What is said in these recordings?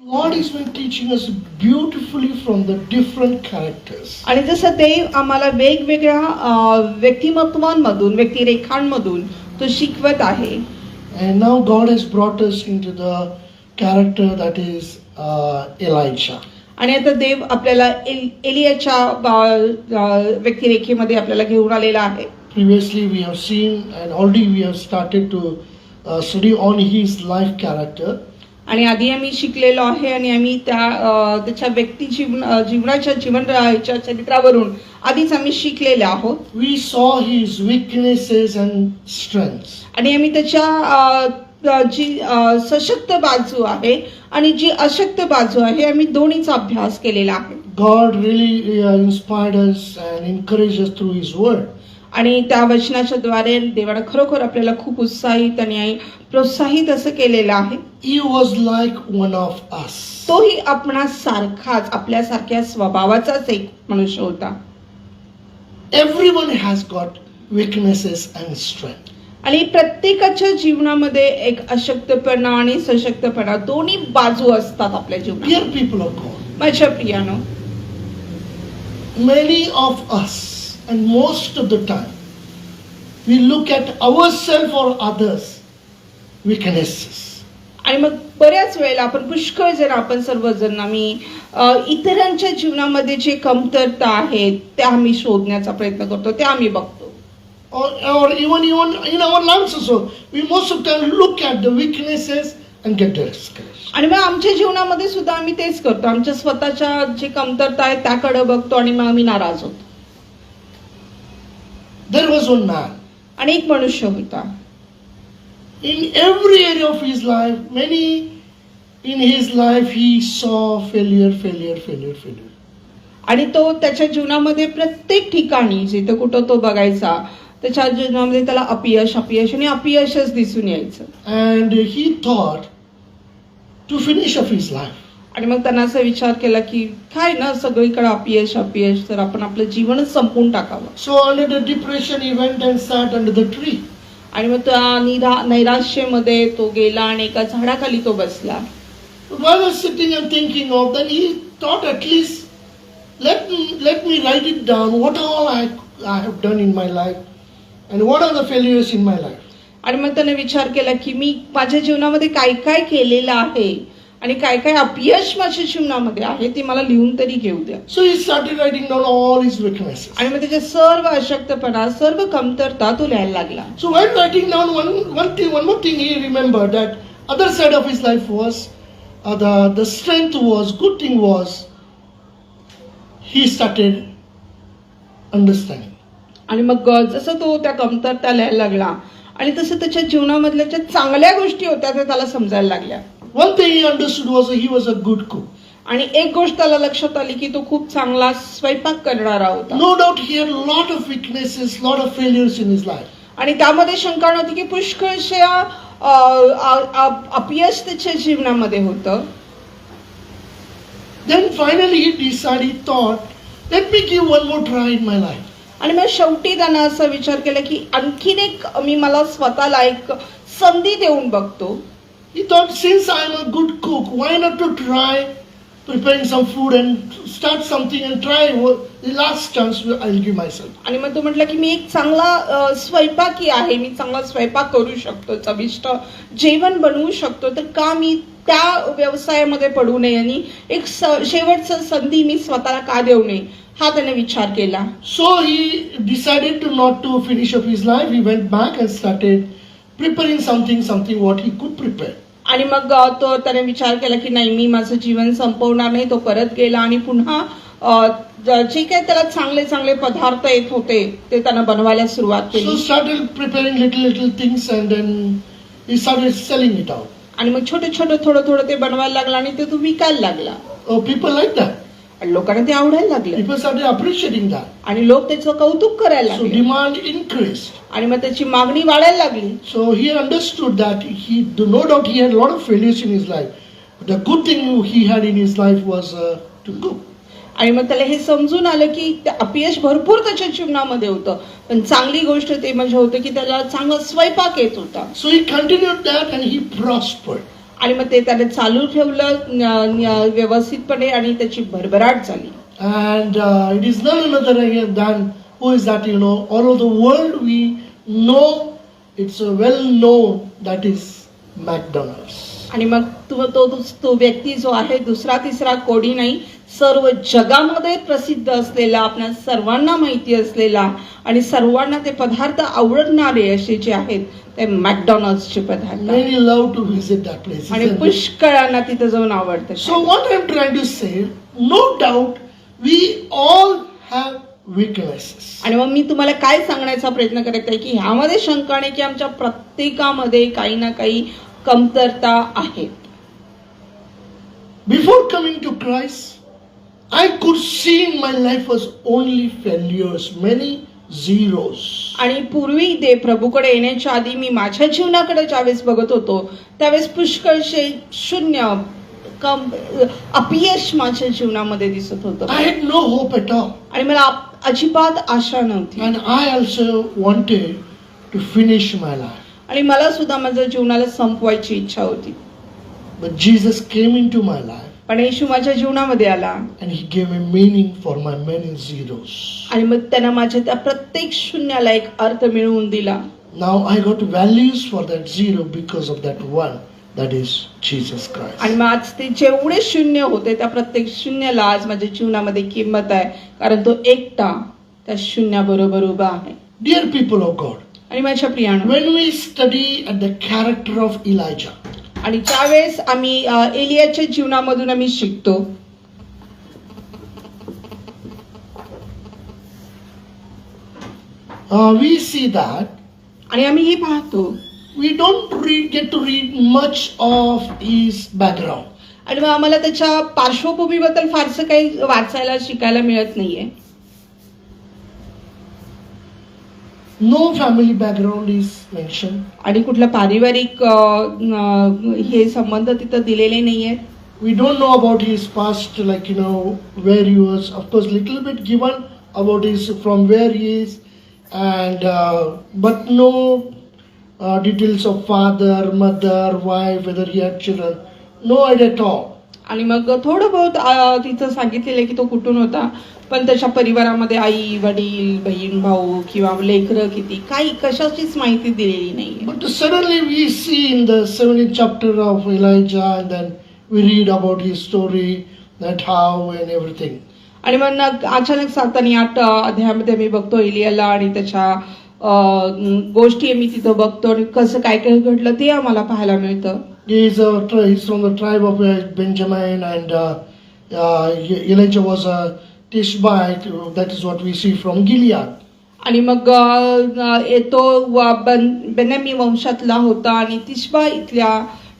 Lord is been teaching us beautifully from the different characters. आणि जसं देव आम्हाला वेगवेगळ्या अ, व्यक्तिमत्वांमधून व्यक्तिरेखांमधून तो शिकवत आहे And now God has brought us into the character that is uh, Elijah. आणि आता देव आपल्याला एल- एलियाच्या अ, अ, व्यक्तिरेखेमध्ये आपल्याला घेऊन आलेला आहे Previously, we have seen and already we have started to uh, study on his life character. आणि आधी आम्ही शिकलेलो आहे आणि आम्ही त्या त्याच्या व्यक्ती जीवन जीवनाच्या जीवन ह्याच्या चरित्रावरून आधीच आम्ही शिकलेले आहोत We saw his weaknesses and strengths. आणि आम्ही त्याच्या जी सशक्त बाजू आहे आणि जी अशक्त बाजू आहे आम्ही दोन्हीचा अभ्यास केलेला आहे really uh, inspired us and encouraged us through his word. आणि त्या वचनाच्या द्वारे देवानं खरोखर आपल्याला खूप उत्साहित आणि प्रोत्साहित असं केलेलं आहे He was like one of us. तोही आपणा सारखाच आपल्यासारख्या स्वभावाचाच एक मनुष्य होता Everyone has got weaknesses and strength. आणि प्रत्येकाच्या जीवनामध्ये एक अशक्तपणा आणि सशक्तपणा दोन्ही बाजू असतात आपल्या जीवनात God, माझ्या प्रियानो many of us, and most of the time, we look at ourselves or others' weaknesses. आणि मग बऱ्याच वेळेला आपण पुष्कळ जण आपण सर्वजण आम्ही अ, इतरांच्या जीवनामध्ये जे कमतरता आहेत त्या आम्ही शोधण्याचा प्रयत्न करतो त्या आम्ही बघतो Or, or even, even in our lives also, we most of the time look at the weaknesses and get discouraged. आणि मग आमच्या जीवनामध्ये सुद्धा आम्ही तेच करतो आमच्या स्वतःच्या जे कमतरता आहेत त्याकडे बघतो आणि मग आम्ही नाराज होतो was one man. आणि एक मनुष्य होता In every area of his life, many in his life, he saw failure, failure, failure, failure. आणि तो त्याच्या जीवनामध्ये प्रत्येक ठिकाणी जिथं कुठं तो बघायचा त्याच्या जीवनामध्ये त्याला अपयश अपयश आणि अपयशच दिसून यायचं And he thought to finish up his life. आणि मग त्यांना असा विचार केला की काय ना सगळीकडे अपयश अपयश तर आपण आपलं जीवनच संपून टाकावं. So all the depression event and tree आणि मग त्या निरा नैराश्यमध्ये तो गेला आणि एका झाडाखाली तो बसला. Sitting and thinking of that he thought at least let let me write it down what all done in my life and what are the failures in my life आणि मग त्याने विचार केला की मी माझ्या जीवनामध्ये काय काय केलेलं आहे? आणि काय काय अपयश माझ्या जीवनामध्ये आहे ते मला लिहून तरी घेऊ द्या. So is started writing down all is weakness आणि मग म्हणजे सर्व अशक्तपणा सर्व कमतरता तो लिहायला लागला. So when writing down one one thing one more thing he remember that other side of his life was other the strength was good thing was he started understand आणि मग जसं तो त्या कमतरता लिहायला लागला आणि तसं त्याच्या जीवनामधल्या ज्या चांगल्या गोष्टी होत्या त्या त्याला समजायला लागल्या. One thing he understood was a he was a good cook आणि एक गोष्ट त्याला लक्षात आली की तो खूप चांगला स्वयंपाक करणारा होता. No doubt he lot of weaknesses lot of failures in his life आणि त्यामध्ये शंका नव्हती की पुष्कळशा अपयश त्याच्या जीवनामध्ये होत. Then finally he thought let me give one more try in my आणि मग शेवटी त्यांना असा विचार केला की आणखीन एक मी मला स्वतःला एक संधी देऊन बघतो. He thought, since I am a good cook, why not to try preparing some food and start something and try what- the last chance I'll give myself. आणि मग तो म्हटलं की मी एक चांगला अ, स्वयंपाकी आहे मी चांगला स्वयंपाक करू शकतो चविष्ट जेवण बनवू शकतो तर का मी त्या व्यवसायामध्ये पडू नये आणि एक स- शेवटचं संधी मी स्वतःला का देऊ नये हा त्याने विचार केला So he decided to not to finish up his life. He went back and started preparing something, something what he could prepare. आणि मग तो त्याने विचार केला की नाही मी माझं जीवन संपवणार नाही तो परत गेला आणि पुन्हा ज- काही त्याला चांगले चांगले पदार्थ येत होते ते त्यानं बनवायला सुरुवात केली started preparing little little things and then he started selling it out. आणि मग छोटं छोटं थोडं थोडं ते बनवायला लागला आणि ते तो विकायला लागला Oh, people like that. आणि लोकांना ते आवडायला लागले. पीपल स्टार्टेड अप्रिशिएटिंग दॅट आणि लोक त्याचं कौतुक करायला लागले. सो डिमांड इनक्रीज आणि मग त्याची मागणी वाढायला लागली. So he understood that he do no doubt he had lot of failures in his life the good thing he had in his life was too good आणि मग त्याला हे समजून आलं की अपयश भरपूर त्याच्या जीवनामध्ये होत. पण चांगली गोष्ट ते म्हणजे होतं की त्याला चांगला स्वयंपाक येत होता. So he continue that and he prospered आणि मग ते त्याने चालू ठेवलं व्यवस्थितपणे आणि त्याची भरभराट झाली. And it is other than who is that you know all over the world we know it's well know that is McDonald's आणि मग तो तो व्यक्ती जो आहे दुसरा तिसरा कोणी नाही सर्व जगामध्ये प्रसिद्ध असलेला आपल्या सर्वांना माहिती असलेला आणि सर्वांना ते पदार्थ आवडणारे असे जे आहेत ते मॅकडॉनल्ड्सचे पदार्थ. आणि? पुष्कळांना तिथं जाऊन आवडतं So what I'm trying to say, no doubt we all have weaknesses. आणि मग मी तुम्हाला काय सांगण्याचा प्रयत्न करत आहे की ह्यामध्ये शंका नाही की आमच्या प्रत्येकामध्ये काही ना काही कमतरता आहेत Before coming to Christ, I could see in my life was only failures, many zeros. आणि पूर्वी ते प्रभूकडे येण्याच्या आधी मी माझ्या जीवनाकडे ज्यावेळेस बघत होतो त्यावेळेस पुष्कळशे शून्य कम अपयश माझ्या जीवनामध्ये दिसत होतं I had no hope at all. आणि मला अप- अजिबात आशा नव्हती And I also wanted to finish my life. आणि मला सुद्धा माझ्या जीवनाला संपवायची इच्छा होती But Jesus came into my life पण येशू माझ्या जीवनामध्ये आला. आणि he gave a meaning for my many zeros आणि मग त्यांना माझ्या त्या प्रत्येक शून्याला एक अर्थ मिळवून दिला. Now I got values for that zero because of that one that is Jesus Christ आणि मग आज ते जेवढे शून्य होते त्या प्रत्येक शून्याला आज माझ्या जीवनामध्ये किंमत आहे. कारण तो एकटा त्या शून्याबरोबर उभा आहे. डिअर पीपल ऑफ गॉड आणि माझ्या प्रियाण when we study at the character of Elijah आणि ज्यावेळेस आम्ही एलियाच्या जीवनामधून आम्ही शिकतो we see that आणि आम्ही हे पाहतो we don't read, get to read much of his background. आणि मग आम्हाला त्याच्या पार्श्वभूमीबद्दल फारसं काही वाचायला शिकायला मिळत नाहीये No family background is mentioned. आणि कुठलं पारिवारिक अ, अ, हे संबंध तिथं दिलेले नाहीये We don't know about his past, like you know, where he was. Of course, little bit given about his from where he is, and uh, but no uh, details of father, mother, wife, whether he had children. No idea at all. आणि मग थोडं बहुत अ, तिथं सांगितलेलं आहे की तो कुठून होता पण त्याच्या परिवारामध्ये आई वडील बहीण भाऊ किंवा लेकर किती काही कशाचीच माहिती दिलेली नाही but suddenly we see in the seven chapter of Elijah then we read about his story that how and everything आणि मग अचानक सातानी आठ अध्यायामध्ये मी बघतो इलियाला आणि त्याच्या गोष्टी मी तिथं बघतो आणि कसं काय काय घडलं ते आम्हाला पाहायला मिळतं. Is a tribe of Benjamin and Elijah was a Tishbite. That is what we see from Gilead. आणि मग अ, येतो व बन बेनमी वंशातला होता आणि तिशबा इथल्या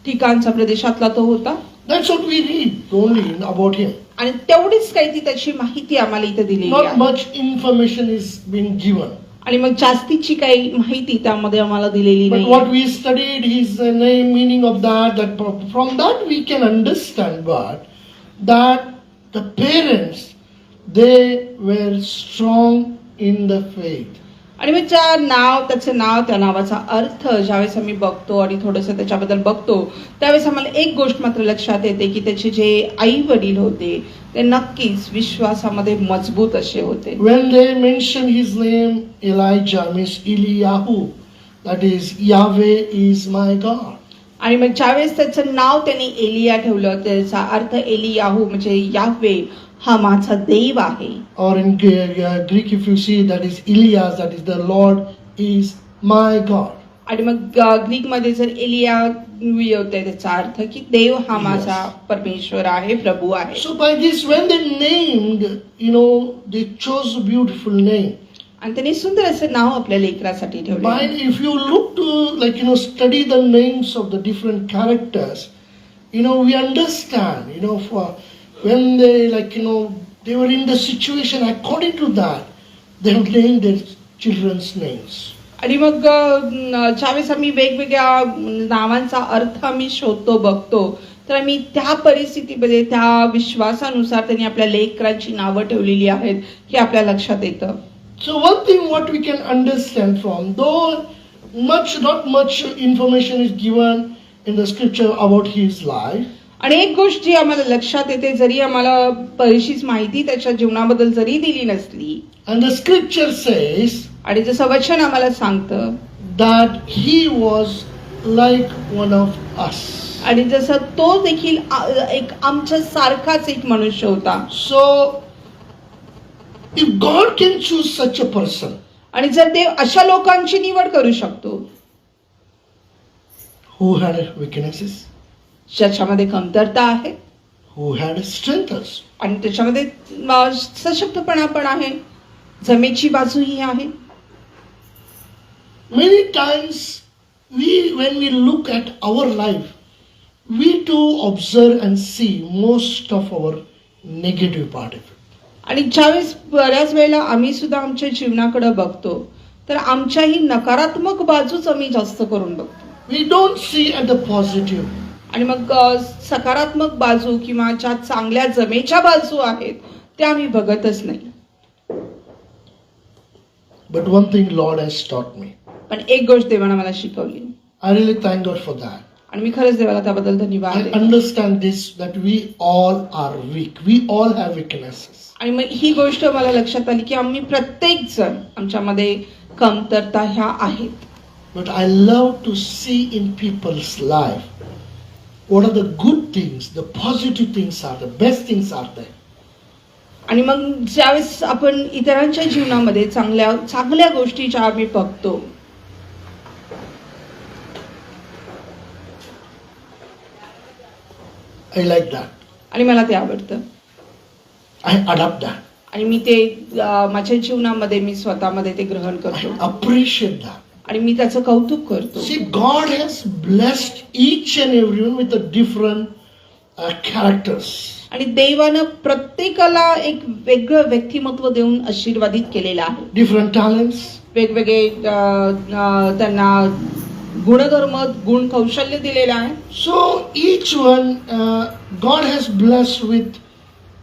ठिकाणचा प्रदेशातला तो होता That's what we read only about him. आणि तेवढीच काही ती त्याची माहिती आम्हाला इथं दिलेली Not आहे much information is being given. आणि मग जास्तीची काही माहिती त्यामध्ये आम्हाला दिलेली But नाही what we studied, his uh, name, meaning of that, that pro- from that we can understand, but that the parents they were strong in the faith. आणि मग ज्या नाव त्याचं नाव त्या नावाचा अर्थ ज्यावेळेस आम्ही बघतो आणि थोडंसं त्याच्याबद्दल बघतो त्यावेळेस आम्हाला एक गोष्ट मात्र लक्षात येते की त्याचे जे आई वडील होते ते नक्कीच विश्वासामध्ये मजबूत असे होते When they mention his name, Elijah means Eliyahu, that is Yahweh is my God. आणि मग ज्यावेळेस त्याचं नाव त्याने एलिया ठेवलं त्याचा अर्थ एलियाहू म्हणजे याहवे हा माझा देव आहे. और in Greek if you see that is Elijah that is the Lord is my God आणि मग ग्रीकमध्ये जर एलिया होते त्याचा अर्थ की देव हा माझा परमेश्वर आहे प्रभू आहे. So by this when they name you know they chose beautiful name आणि त्यांनी सुंदर असे नाव आपल्या लेकरासाठी ठेवलं. If you look to like you know study the names of the different characters you know we you know for when know they were in the situation according to that they have name childrens names आणि मग ज्यावेळेस आम्ही वेगवेगळ्या नावांचा अर्थ आम्ही शोधतो बघतो तर आम्ही त्या परिस्थितीमध्ये त्या विश्वासानुसार त्यांनी आपल्या लेकरांची नावं ठेवलेली आहेत हे आपल्या लक्षात येतं. So one thing what we can understand from, though much, not much information is given in the scripture about his life, आणि एक गोष्ट जी आम्हाला लक्षात येते जरी आम्हाला परिशीच माहिती त्याच्या जीवनाबद्दल जरी दिली नसली अँड स्क्रिप्चर सेस आणि जसं वचन आम्हाला सांगतं that he was like one of us आणि जसं तो देखील एक आमच्या सारखाच एक मनुष्य होता. So if God can choose such a person आणि जर देव अशा लोकांची निवड करू शकतो हु हॅड विकनेसेस ज्याच्यामध्ये कमतरता आहे हु हॅड स्ट्रेंथ आणि त्याच्यामध्ये सशक्तपणा पण आहे जमेची बाजू ही आहे many times we when we look at our life we to observe and see most of our negative part of आणि ज्यावेळेस बऱ्याच वेळेला आम्ही सुद्धा आमच्या जीवनाकडे बघतो तर आमच्याही नकारात्मक बाजूच आम्ही जास्त करून बघतो don't see at the positive. आणि मग सकारात्मक बाजू किंवा ज्या चांगल्या जमेच्या बाजू आहेत त्या आम्ही बघतच नाही But one thing Lord has taught me. पण एक गोष्ट देवानं मला शिकवली I really thank God for that. आणि मी खरंच देवाला त्याबद्दल धन्यवाद understand this that we all are weak we all have weakness आणि मग ही गोष्ट मला लक्षात आली की आम्ही प्रत्येक जण आमच्यामध्ये कमतरता ह्या आहेत. But I love to see in people's life what are the good things the positive things are the best things are the आणि मग ज्यावेळेस आपण इतरांच्या जीवनामध्ये चांगल्या चांगल्या गोष्टी ज्या आम्ही बघतो आय लाईक दॅट आणि मला ते आवडतं. आय अडॉप्ट दॅट आणि मी ते माझ्या जीवनामध्ये मी स्वतःमध्ये ते ग्रहण करतो. अप्रिशिएट दॅट आणि मी त्याचं कौतुक करतो. See God has blessed each and every one with a different characters आणि देवानं प्रत्येकाला एक वेगळं व्यक्तिमत्व देऊन आशीर्वादित केलेलं आहे. डिफरंट टॅलेंट्स वेगवेगळे त्यांना गुणधर्म गुण कौशल्य दिलेले आहे. So each one God has bless with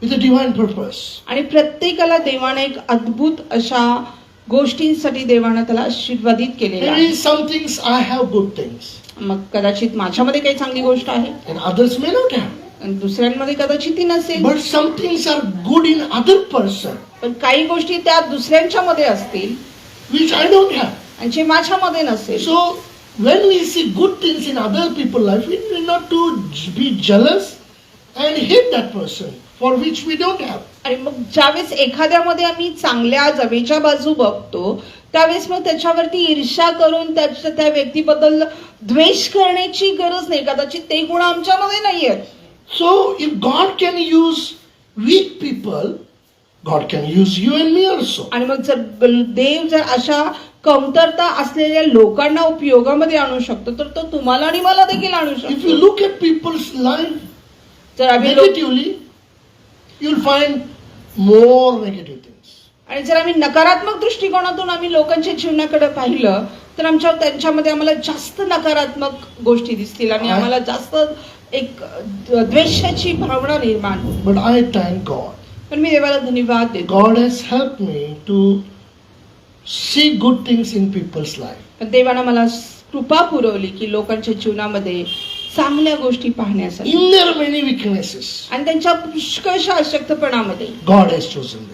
with a divine purpose आणि प्रत्येकाला देवाने एक अद्भुत अशा गोष्टींसाठी देवाने त्याला आशीर्वादित केले somethings I have good things मग कदाचित माझ्यामध्ये काही चांगली गोष्ट आहे. अदर्स मे नॉट हॅव दुसऱ्यांमध्ये कदाचित ती नसेल but something are good in other person पण काही गोष्टी त्या दुसऱ्यांच्या मध्ये असतील विच आय डोंट हॅव जे माझ्यामध्ये नसेल. So when we see good things in other people's life, we need not to j- be jealous and hate that person for which we don't have. आणि मग ज्यावेळेस एखाद्यामध्ये आम्ही चांगल्या जमेच्या बाजू बघतो त्यावेळेस मग त्याच्यावरती ईर्ष्या करून त्याच्या त्या व्यक्तीबद्दल द्वेष करण्याची गरज नाही कदाचित ते गुण आमच्यामध्ये नाही आहेत So if God can use weak people, God can use you and me also. आणि मग जर देव जर अशा कमतरता असलेल्या लोकांना उपयोगामध्ये आणू शकतो तर तो तुम्हाला आणि मला देखील आणू If you शकतो look at people's life जर आम्ही लोक- negatively, you'll find more negative things. आणि जर आम्ही नकारात्मक दृष्टिकोनातून आम्ही लोकांच्या जीवनाकडे पाहिलं तर आमच्या त्यांच्यामध्ये आम्हाला जास्त नकारात्मक गोष्टी दिसतील आणि आम्हाला जास्त एक द्वेषाची भावना निर्माण होईल But I thank God. पण मी देवाला धन्यवाद देतो God has helped me to see good things in people's life देवाने मला कृपा पुरवली की लोकांच्या जीवनामध्ये चांगल्या गोष्टी पाहण्यासाठी. इनर विकनेसेस आणि त्यांच्या पुष्कळशा अशक्तपणामध्ये. गॉड हॅज चोजन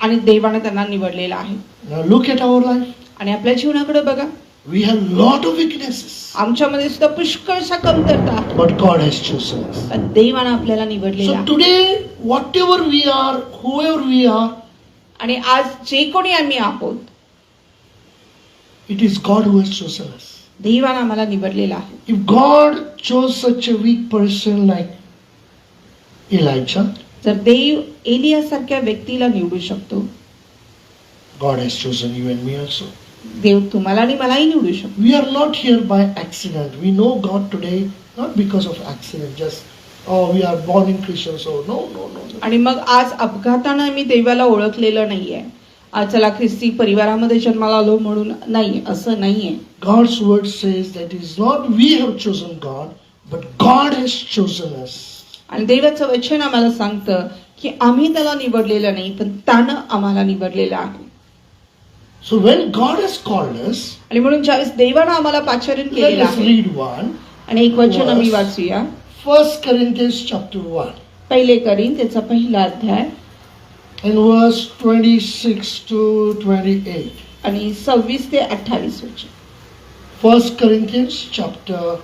आणि देवाने त्यांना निवडलेला आहे. लुक एट आवर लाईफ आणि आपल्या जीवनाकडे बघा. We have lot of weaknesses आमच्यामध्ये सुद्धा पुष्कळशा कमतरता बट गॉड हॅज चोजन देवाने आपल्याला निवडले today whatever we are who we are आणि आज जे कोणी आम्ही आहोत it is God who has chosen us. देवानं आम्हाला निवडलेलं आहे If God chose such a weak person like Elijah, जर देव एलियासारख्या व्यक्तीला निवडू शकतो God has chosen you and me also. देव तुम्हाला आणि मलाही निवडू शकतो We are not here by accident. We know God today not because of accident, just oh we are born in Christian, so no, no, no. no. आणि मग आज अपघातानं आम्ही देवाला ओळखलेलं नाहीये आज चला ख्रिस्ती परिवारामध्ये जन्माला आलो म्हणून नाही असं नाहीये God's word says that it is not we have chosen God, but God has chosen us. आणि देवाचं वचन आम्हाला सांगतं की आम्ही त्याला निवडलेलं नाही पण त्यानं आम्हाला निवडलेलं आहे So when God has called us, आणि म्हणून ज्यावेळेस देवानं आम्हाला पाचारण let केलेलं us आहे read one. आणि एक वचन आम्ही. वाचूया First Corinthians chapter 1 पहिले करीन त्याचा पहिला अध्याय and verse 26 to 28. आणि सव्वीस ते अठ्ठावीस वचन First Corinthians chapter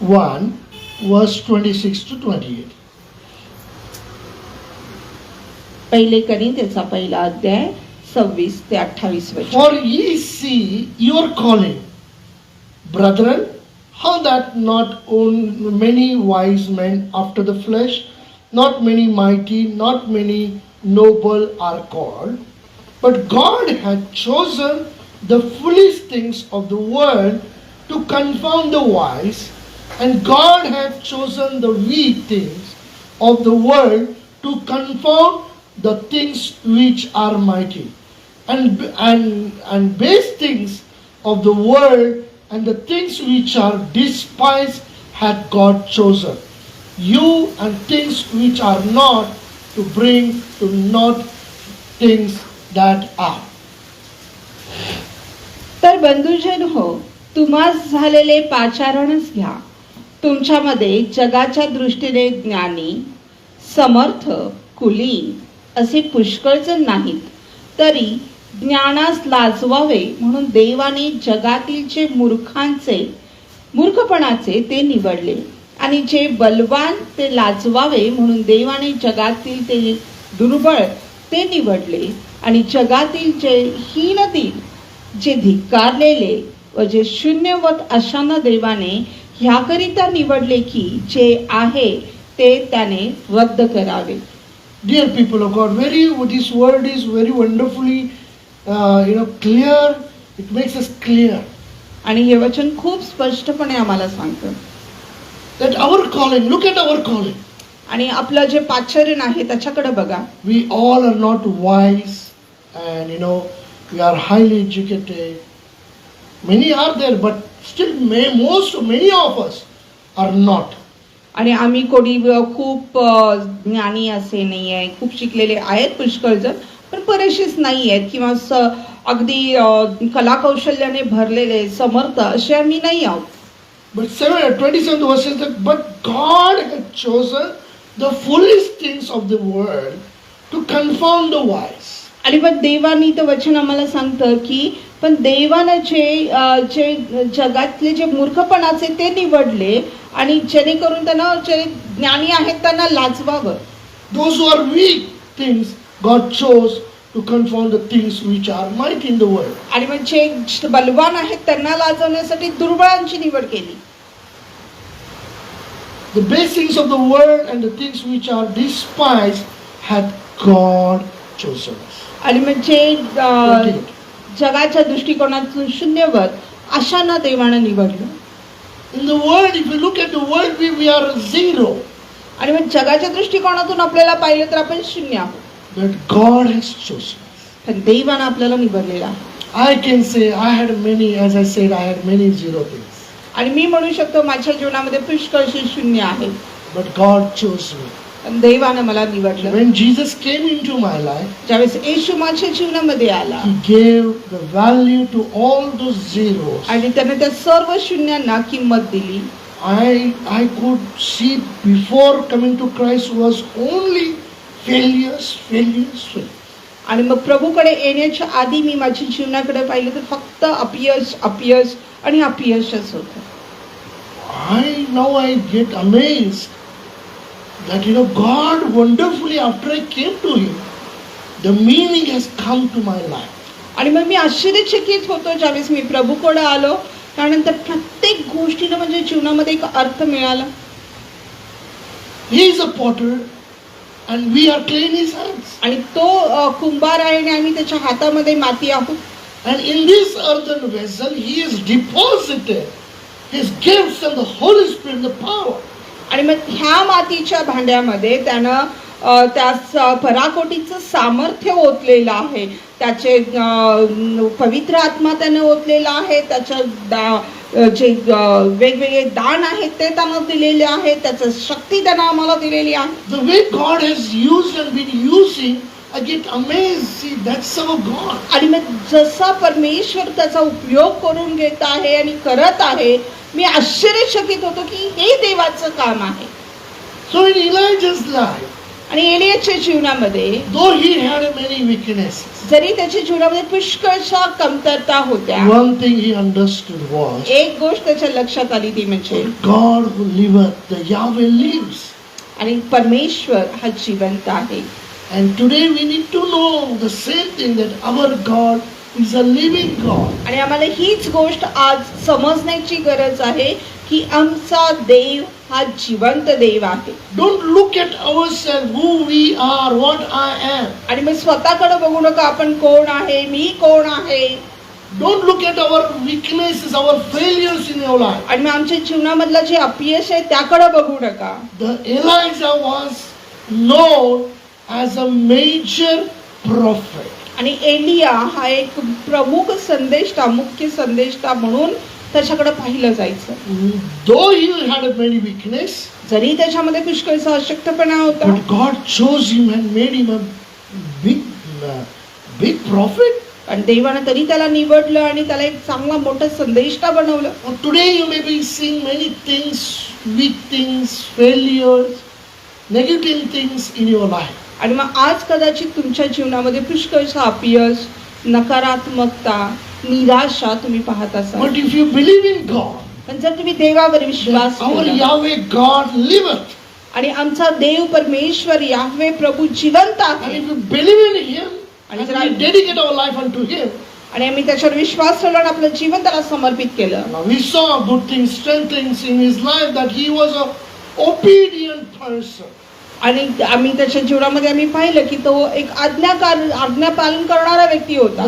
1 verse 26 to 28. पहिले करीन त्याचा पहिला अध्याय सव्वीस ते अठ्ठावीस वचन For ye see your calling, brethren, how that not on many wise men after the flesh, not many mighty, not many noble are called, but God hath chosen the foolish things of the world to confound the wise, and God hath chosen the weak things of the world to confound the things which are mighty. And and and base things of the world and the things which are despised hath God chosen you and things which are not to bring to not things that are. तर बंधुजन हो तुम्हास झालेले पाचारणच घ्या. तुमच्यामध्ये जगाच्या दृष्टीने ज्ञानी समर्थ कुलीन असे पुष्कळजण नाहीत. तरी ज्ञानास लाजवावे म्हणून देवाने जगातील जे मूर्खांचे मूर्खपणाचे ते निवडले. आणि जे बलवान ते लाजवावे म्हणून देवाने जगातील ते दुर्बळ ते निवडले. आणि जगातील जे हीनतील जे धिक्कारलेले व जे शून्यवत अशांना देवाने ह्याकरिता निवडले की जे आहे ते त्याने रद्द करावे. People of God very this word is very wonderfully uh, you know clear. It makes us clear. आणि हे वचन खूप स्पष्टपणे आम्हाला सांगतं. That our calling look at our calling आणि आपलं जे पाचरण आहे त्याच्याकडे बघा we all are not wise and you know we are highly educated many are there but still may, most many of us are not आणि आम्ही कोणी अ, खूप अ, ज्ञानी असे नाही आहे खूप शिकलेले आहेत पुष्कळ जण पण बरेचसेच नाही आहेत किंवा स अगदी अ, कलाकौशल्याने भरलेले समर्थ असे आम्ही नाही आहोत but 7 27th verse says that but god had chosen the foolish things of the world to confound the wise आणि पण देवानी तर वचन आम्हाला सांगतं की पण देवानं जे अ, जे जगातले जे मूर्खपणाचे ते निवडले आणि जेणेकरून त्यांना जे ज्ञानी आहेत त्यांना लाजवावं those who are weak things god chose to confound the things which are mighty in the world आणि मग जे बलवान आहेत त्यांना लाजवण्यासाठी दुर्बळांची निवड केली the base things of the world and the things which are despised hath god chosen us आणि म्हणजे अ, जगाच्या दृष्टिकोनातून शून्यवत अशांना देवानं निवडलं In the world, if you look at the world, we, we are zero. आणि मग जगाच्या दृष्टिकोनातून आपल्याला पाहिलं तर आपण शून्य आहोत But God has chosen. पण देवानं आपल्याला निवडलेलं आहे I can say I had many, as I said, I had many zero things. आणि मी म्हणू शकतो माझ्या जीवनामध्ये पुष्कळशी शून्य आहे But God chose me. पण देवानं मला निवडलं When Jesus came into my life, ज्यावेळेस येशू माझ्या जीवनामध्ये आला He gave the value to all those zeros. आणि त्याने त्या सर्व शून्यांना किंमत दिली I, I could see before coming to Christ was only failures failures आणि मग प्रभूकडे येण्याच्या आधी मी माझ्या जीवनाकडे पाहिलं तर फक्त अपियर्स अपियर्स आणि अपियर्सच होत. I know I get amaze that you know God wonderfully after I came to you the meaning has come to my life आणि मग मी आश्चर्यचकित होतो ज्यावेळेस मी प्रभूकडे आलो. त्यानंतर प्रत्येक गोष्टीला म्हणजे जीवनामध्ये एक अर्थ मिळाला. He is a potter and we are clay in His hands. आणि तो कुंभार आहे आणि आम्ही त्याच्या हातामध्ये माती आहोत And in this earthen vessel, He has deposited His gifts and the Holy Spirit, the power. आणि मग ह्या मातीच्या भांड्यामध्ये त्यानं त्या स- पराकोटीचं सामर्थ्य ओतलेलं आहे. त्याचे पवित्र आत्मा त्याने ओतलेला आहे. त्याच्या दा- जे वेगवेगळे दान आहेत ते त्यानं दिलेले आहेत. त्याचं शक्ती त्यानं आम्हाला दिलेली आहे. The way God has used and been using I get amazed. See, that's our God. आणि मग जसा परमेश्वर त्याचा उपयोग करून घेत आहे आणि करत आहे मी आश्चर्यचकित होतो की हे देवाचं काम आहे. So in Elijah's life, आणि एलियाच्या जीवनामध्ये though he had many weaknesses, जरी त्याच्या जीवनामध्ये पुष्कळशा कमतरता होत्या one thing he understood was एक गोष्ट त्याच्या लक्षात आली ती म्हणजे God who liveth, the Yahweh lives. आणि परमेश्वर हा जिवंत आहे And today we need to know the same thing that our God is a living God. आणि आम्हाला हीच गोष्ट आज समजण्याची गरज आहे की आमचा देव हा जिवंत देव आहे. Don't look at our self who we are what I am आणि मग स्वतःकडे बघू नका आपण कोण आहे मी कोण आहे. Don't look at our weakness our failures in your life आणि मग आमच्या जीवनामधला जे अपयश आहे त्याकडे बघू नका. The Elijah was no as a major prophet आणि एलिया हा एक प्रमुख संदेशता मुख्य संदेशता म्हणून त्याच्याकडे पाहिलं जायचं. Though he had a weakness जरी त्याच्यामध्ये पुष्कळचा अशक्तपणा होता. God chose him and made him a big prophet आणि देवाने तरी त्याला निवडलं आणि त्याला एक चांगला मोठा संदेष्टा बनवलं. Today you may be seen many things weak things failures negative things in your आणि मग आज कदाचित तुमच्या जीवनामध्ये पुष्कळचा अपियस नकारात्मकता निराशा तुम्ही पाहत असाल. But if you believe in God पण जर तुम्ही देवावर विश्वास ठेवला. आणि यावे गॉड लिव्हत आणि आमचा देव परमेश्वर यावे प्रभु जिवंत आहे. आणि यू बिलीव इन हिम आणि जर आपण dedicate our life on to him आणि आम्ही त्याच्यावर विश्वास ठेवला आणि आपलं जीवन त्याला समर्पित केलं. We saw good things strength in his life that he was a opinion person आणि आम्ही त्याच्या जीवनामध्ये आम्ही पाहिलं की तो एक आज्ञाकार आज्ञा पालन करणारा व्यक्ती होता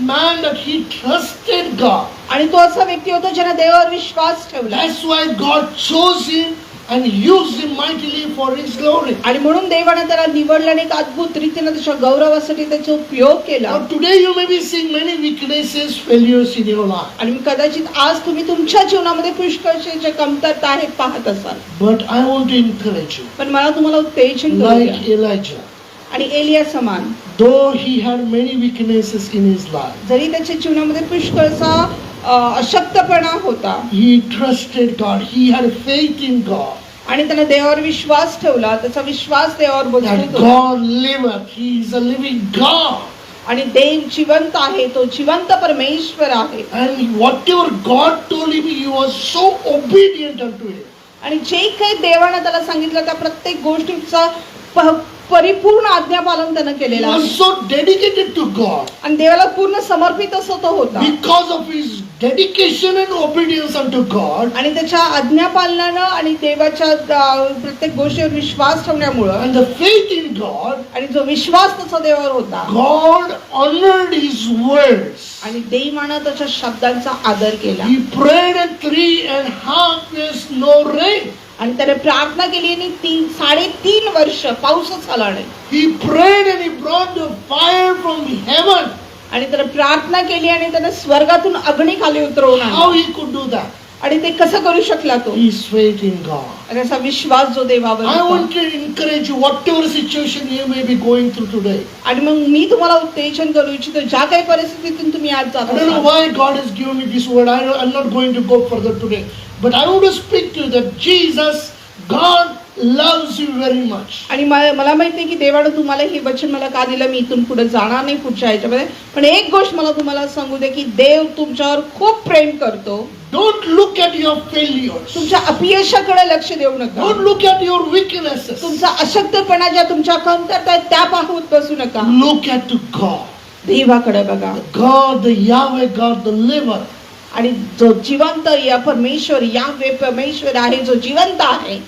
man, that he trusted God. आणि तो असा व्यक्ती होता ज्याने देवावर विश्वास ठेवला That's why God chose him and used him mightily for His glory. आणि म्हणून देवाने त्याला निवडलं आणि एक अद्भुत रीतीने त्याच्या गौरवासाठी त्याचा उपयोग केला Now today you may be seeing many weaknesses, failures in your life. आणि कदाचित आज तुम्ही तुमच्या जीवनामध्ये पुष्कळशे जे कमतरता आहेत पाहत असाल But I want to encourage you, पण मला तुम्हाला उत्तेजन करू द्या. like Elijah, आणि एलिया समान though he had many weaknesses in his life, जरी त्याच्या जीवनामध्ये पुष्कळचा अ, अशक्तपणा होता. He trusted God he had faith in God आणि त्याने देवावर विश्वास ठेवला. त्याचा विश्वास देवावर बोलत God liver he is a living God आणि देव जिवंत आहे. तो जिवंत परमेश्वर आहे. And whatever God told him you are so obedient to him आणि जे काही देवाने त्याला सांगितलं त्या प्रत्येक गोष्टीचा परिपूर्ण आज्ञा पालन त्यानं केलेलं सो डेडिकेटेड टू गॉड आणि देवाला पूर्ण समर्पित असं तो होता. Because of his dedication and obedience tuition to God आणि त्याच्या आज्ञा पालनानं आणि देवाच्या प्रत्येक गोष्टीवर विश्वास ठेवल्यामुळं फिट इंट गॉड आणि जो विश्वास त्याचा देवावर होता गॉड ऑनर्ड इज वर्ल्ड आणि देईमान त्याच्या शब्दांचा आदर केला. आणि फ्री अँड फ्री अँड हा स्नो आणि त्याने प्रार्थना केली आणि तीन साडे तीन वर्ष पाऊसच आला नाही. आणि फायर फ्रॉम हेवन आणि त्याने प्रार्थना केली आणि त्याने स्वर्गातून अग्नी खाली उतरवून कुड डू दॅट आणि ते कसं करू शकला तो? असा विश्वास जो देवावर I want to encourage whatever situation you may be going through today आणि मग मी तुम्हाला उत्तेजन करू इच्छितो ज्या काही परिस्थितीतून तुम्ही आज जात why God has given me this word I am not going to go further today But I want to speak to you that Jesus, God loves you very much. आणि मा- मला माहीत नाही की देवानं तुम्हाला हे वचन मला का दिलं मी इथून पुढे जाणार नाही पुढच्या ह्याच्यामध्ये पण एक गोष्ट मला तुम्हाला सांगू दे की देव तुमच्यावर खूप प्रेम करतो Don't look at your failures. तुमच्या अपयशाकडे लक्ष देऊ नका Don't look at your weaknesses. तुमचा अशक्तपणा ज्या तुमच्या कमतरता आहेत त्या पाहत बसू नका Look at God. देवाकडे बघा God, the Yahweh God, the liver. आणि जो जिवंत या परमेश्वर या वे परमेश्वर आहे जो जिवंत आहे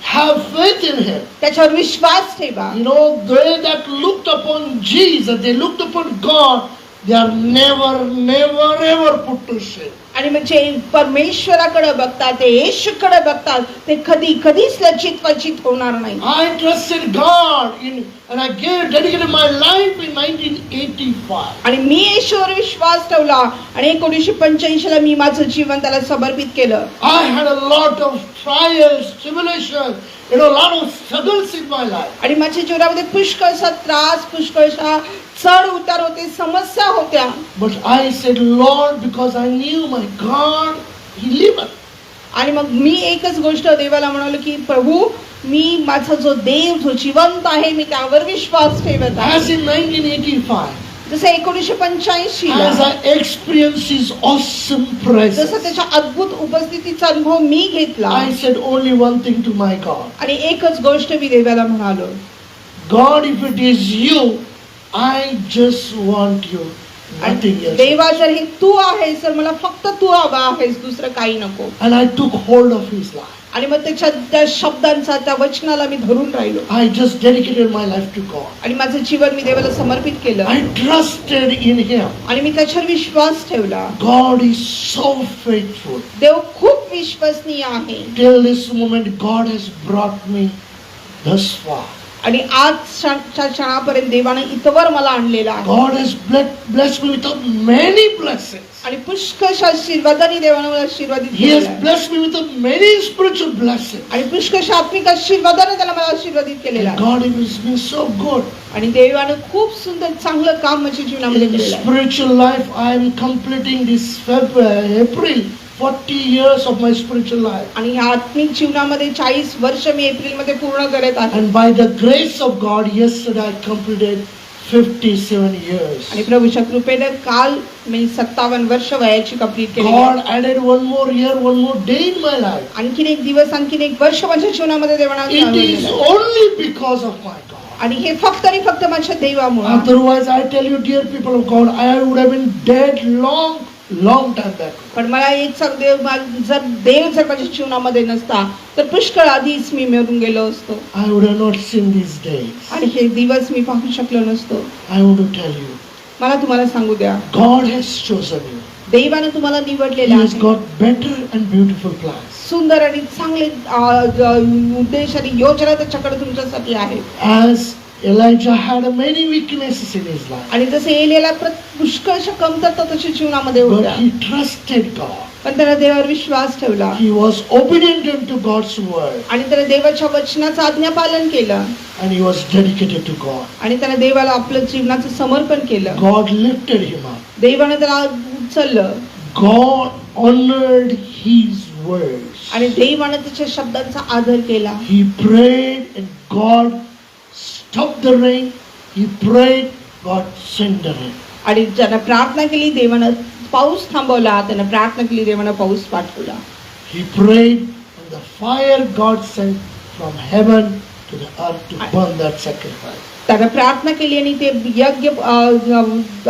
त्याच्यावर विश्वास ठेवा. No they that look upon Jesus they look upon God they are never never ever put to shame आणि म्हणजे परमेश्वराकडे बघतात ते येशूकडे बघतात ते कधी कधीच लज्जित वचित होणार नाही I trusted God in, and I gave, dedicated my life in 1985. आणि मी येशूवर विश्वास ठेवला आणि एकोणीसशे पंच्याऐंशी ला मी माझं जीवन त्याला समर्पित केलं I had a lot of trials, tribulation, you know, a lot of struggles in my life. आणि माझ्या जीवनामध्ये पुष्कळसा त्रास पुष्कळशा चढ उतार होते समस्या होत्या. But I said, Lord, because I knew my God, He liveth. आणि मग मी एकच गोष्ट देवाला म्हणालो की प्रभू मी माझा जो देव जो जिवंत आहे मी त्यावर विश्वास ठेवत As आहे in 1985, जसं एकोणीसशे पंच्याऐंशी as I experienced His awesome जसं presence, त्याच्या अद्भुत उपस्थितीचा अनुभव मी घेतला. I said only one thing to my God. आणि एकच गोष्ट मी देवाला म्हणालो. God, if it is you, I just want you, nothing else. देवा जर हे तू आहेस तर मला फक्त तू हवा आहेस दुसरं काही नको And I took hold of His life. आणि मग त्याच्या त्या शब्दांचा त्या वचनाला मी धरून राहिलो I just dedicated my life to God. आणि माझं जीवन मी देवाला समर्पित केलं I trusted in Him. आणि मी त्याच्यावर विश्वास ठेवला God is so faithful. देव खूप विश्वसनीय आहे Till this moment, God has brought me thus far. आणि आज क्षणाच्या क्षणापर्यंत देवाने इतवर मला आणलेला आहे. God has bless me with many blessing आणि पुष्कळ आशीर्वादाने देवाने मला आशीर्वाद he has bless me many spiritual blessing आणि पुष्कळ आत्मिक आशीर्वादाने त्याला मला आशीर्वादित केलेला God is been so good आणि देवाने खूप सुंदर चांगलं काम माझ्या जीवनामध्ये केलं spiritual life I am completing this February April 40 years of my spiritual life. आणि ह्या आत्मिक जीवनामध्ये चाळीस वर्ष मी एप्रिलमध्ये पूर्ण करत आहे And by the grace of God, yesterday I completed 57 years. आणि प्रभूच्या कृपेने काल मी सत्तावन्न वर्ष वयाची कंप्लीट केली God added one more year, one more day in my life. आणखीन एक दिवस आणखीन एक वर्ष माझ्या जीवनामध्ये देवानं It is लावलेलं आहे. only because of my God. आणि हे फक्त आणि फक्त माझ्या देवामुळे Otherwise, I tell you, dear people of God, I would have been dead long, long time back. पण मला एक सांग देव जर देव जर माझ्या जीवनामध्ये नसता तर पुष्कळ आधीच मी मरून गेलो असतो I would have not seen these days. आणि हे दिवस मी पाहू शकलो नसतो I want to tell you, मला तुम्हाला सांगू द्या God has chosen you. देवानं तुम्हाला He निवडलेलं has आहे got better and beautiful plans. सुंदर आणि चांगले उद्देश आणि योजना त्याच्याकडे तुमच्यासाठी आहे As Elijah had many weaknesses in his life, आणि जसे एलियाला प्रत- पुष्कळशा कमतरता त्याच्या जीवनामध्ये but होत्या he trusted God. पण त्याला देवावर विश्वास ठेवला He was obedient unto God's word आणि त्याने देवाच्या वचनाचं आज्ञापालन केलं and he was dedicated to God. आणि त्याने देवाला आपलं जीवनाचं समर्पण केलं God lifted him up. देवाने त्याला उचललं God honored his words. आणि देवानं त्याच्या शब्दांचा आदर केला He prayed and God stopped the rain. He prayed, God sent the rain. आणि ज्यानं प्रार्थना केली देवानं पाऊस थांबवला त्यानं प्रार्थना केली देवानं पाऊस पाठवला He prayed and the fire God sent from heaven to the earth to burn that sacrifice. त्यानं प्रार्थना केली आणि ते यज्ञ अ,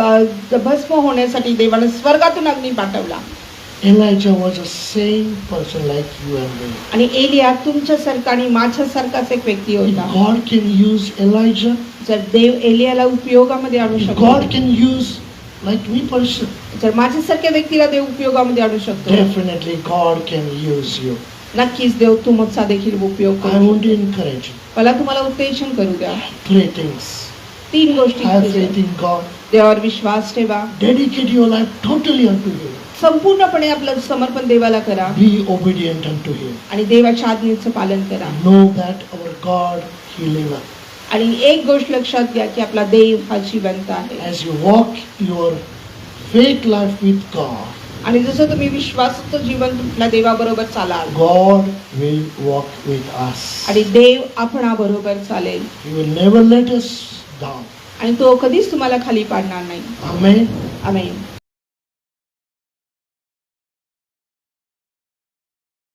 अ, अ, भस्म होण्यासाठी देवानं स्वर्गातून अग्नी पाठवला Elijah was the same person like you and me. आणि एलिया तुमच्यासारखा आणि माझ्यासारखाच एक व्यक्ती If होता God can use Elijah, जर देव एलियाला उपयोगामध्ये आणू if शकतो God can use like me person, जर माझ्यासारख्या व्यक्तीला देव उपयोगामध्ये आणू शकतो definitely God can use you. नक्कीच देव तुमचा देखील उपयोग I करू want to encourage you. मला तुम्हाला उत्तेजन करू द्या Three things. तीन गोष्टी Have करू faith द्या. in God. देवावर विश्वास ठेवा Dedicate your life totally unto Him. संपूर्णपणे आपलं समर्पण देवाला करा Be obedient unto Him. आणि देवाच्या आज्ञेचं पालन करा Know that our God, He liveth. आणि एक गोष्ट लक्षात घ्या की आपला देव हा जिवंत आहे As you walk your faith life with God, आणि जसं तुम्ही विश्वासाचं जीवन तुमच्या देवाबरोबर चालाल God will walk with us. आणि देव आपणाबरोबर चालेल He will never let us down. आणि तो कधीच तुम्हाला खाली पाडणार नाही Amen. आमेन